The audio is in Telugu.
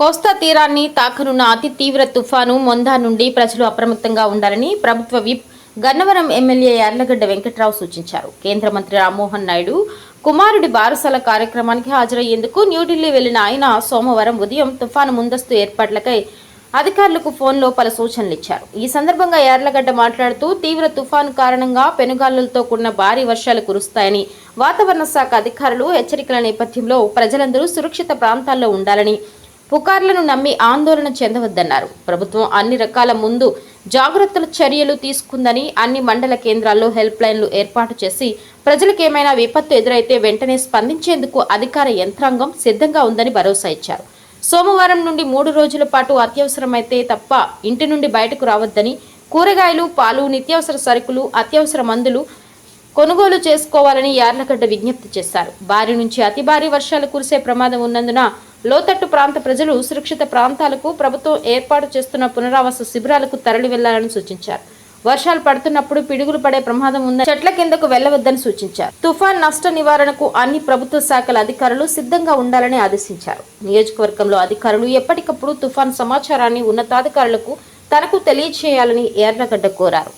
కోస్తా తీరాన్ని తాకనున్న అతి తీవ్ర తుఫాను మొందా నుండి ప్రజలు అప్రమత్తంగా ఉండాలని ప్రభుత్వ విప్ గన్నవరం ఎమ్మెల్యే యార్లగడ్డ వెంకట్రావు సూచించారు. కేంద్ర మంత్రి రామ్మోహన్ నాయుడు కుమారుడి బారసాల కార్యక్రమానికి హాజరయ్యేందుకు న్యూఢిల్లీ వెళ్ళిన ఆయన సోమవారం ఉదయం తుఫాను ముందస్తు ఏర్పాట్లకై అధికారులకు ఫోన్లో పలు సూచనలు ఇచ్చారు. ఈ సందర్భంగా యార్లగడ్డ మాట్లాడుతూ తీవ్ర తుఫాను కారణంగా పెనుగాలులతో కూడిన భారీ వర్షాలు కురుస్తాయని వాతావరణ శాఖ అధికారులు హెచ్చరికల నేపథ్యంలో ప్రజలందరూ సురక్షిత ప్రాంతాల్లో ఉండాలని పుకార్లను నమ్మి ఆందోళన చెందవద్దన్నారు. ప్రభుత్వం అన్ని రకాల ముందు జాగ్రత్తల చర్యలు తీసుకుందని అన్ని మండల కేంద్రాల్లో హెల్ప్ లైన్లు ఏర్పాటు చేసి ప్రజలకు ఏమైనా విపత్తు ఎదురైతే వెంటనే స్పందించేందుకు అధికార యంత్రాంగం సిద్ధంగా ఉందని భరోసా ఇచ్చారు. సోమవారం నుండి మూడు రోజుల పాటు అత్యవసరమైతే తప్ప ఇంటి నుండి బయటకు రావద్దని కూరగాయలు పాలు నిత్యావసర సరుకులు అత్యవసర మందులు కొనుగోలు చేసుకోవాలని యార్లగడ్డ విజ్ఞప్తి చేశారు. భారీ నుంచి అతి భారీ వర్షాలు కురిసే ప్రమాదం ఉన్నందున లోతట్టు ప్రాంత ప్రజలు సురక్షిత ప్రాంతాలకు ప్రభుత్వం ఏర్పాటు చేస్తున్న పునరావాస శిబిరాలకు తరలి వెళ్ళాలని సూచించారు. వర్షాలు పడుతున్నప్పుడు పిడుగులు పడే ప్రమాదం ఉందని చెట్ల కిందకు వెళ్ళవద్దని సూచించారు. తుఫాన్ నష్ట నివారణకు అన్ని ప్రభుత్వ శాఖల అధికారులు సిద్ధంగా ఉండాలని ఆదేశించారు. నియోజకవర్గంలో అధికారులు ఎప్పటికప్పుడు తుఫాన్ సమాచారాన్ని ఉన్నతాధికారులకు తనకు తెలియజేయాలని ఎర్రగడ్డ కోరారు.